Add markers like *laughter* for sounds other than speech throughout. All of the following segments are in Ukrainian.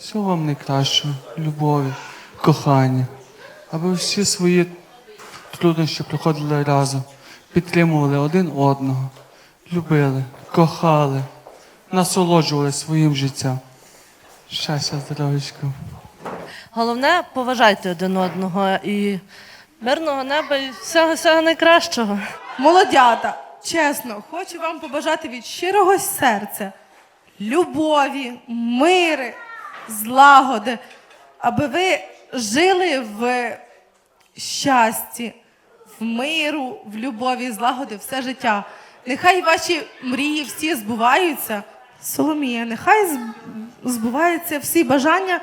всього вам найкращого, любові, кохання, аби всі свої труднощі проходили разом, підтримували один одного, любили, кохали, насолоджували своїм життям. Щастя, здоров'ячка. Головне, поважайте один одного і мирного неба і всього, всього найкращого. Молодята, чесно, хочу вам побажати від щирого серця любові, мири, злагоди, аби ви жили в щасті, в миру, в любові, злагоди все життя. Нехай ваші мрії всі збуваються. Соломія, нехай збуваються всі бажання,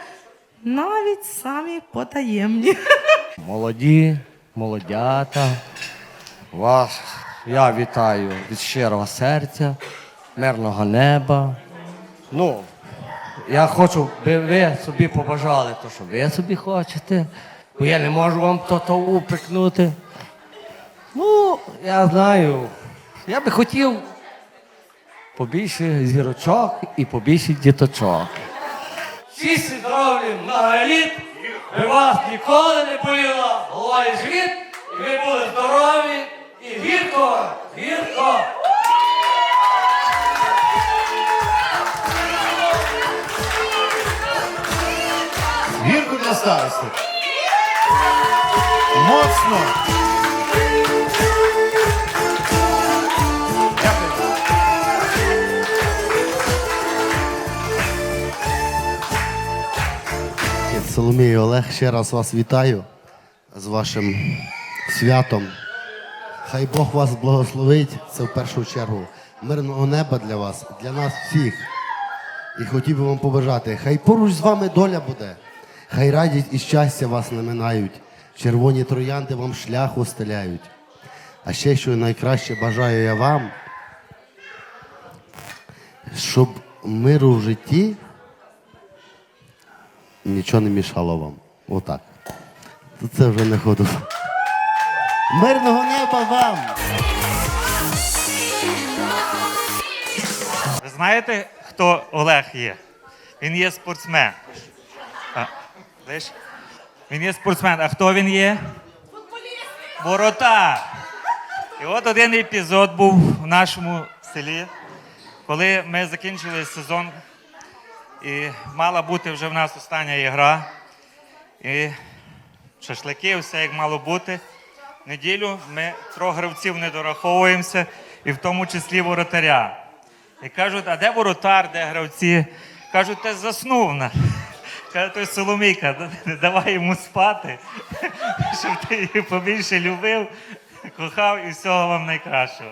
навіть самі потаємні. *laughs* Молоді, молодята. Вас я вітаю від щирого серця, мирного неба. Ну, я хочу, би ви собі побажали те, що ви собі хочете, бо я не можу вам то, то упрекнути. Ну, я знаю, я би хотів побільше зірочок і побільше діточок. Всі здорові, многоліт, ви вас ніколи не боліла голова і живіт, і ви були здорові і гірко, гірко. Для старости. Моцно. Дякую. Соломія Олег, ще раз вас вітаю з вашим святом. Хай Бог вас благословить. Це в першу чергу мирного неба для вас, для нас всіх. І хотів би вам побажати, хай поруч з вами доля буде, хай радість і щастя вас не минають, червоні троянди вам шлях устеляють. А ще що найкраще бажаю я вам, щоб миру в житті нічого не мішало вам. Отак. Це вже не ходу. Мирного неба вам! Ви знаєте, хто Олег є? Він є спортсмен. Лиш? Він є спортсмен. А хто він є? Футболіст. Воротар. І от один епізод був в нашому селі, коли ми закінчили сезон, і мала бути вже в нас остання ігра. І шашлики, все як мало бути. Неділю ми трьох гравців не дораховуємося, і в тому числі воротаря. І кажуть, а де воротар, де гравці? Кажуть, ти заснув. на». Каже, той Соломійка, давай йому спати, *laughs* щоб ти її побільше любив, кохав і всього вам найкращого.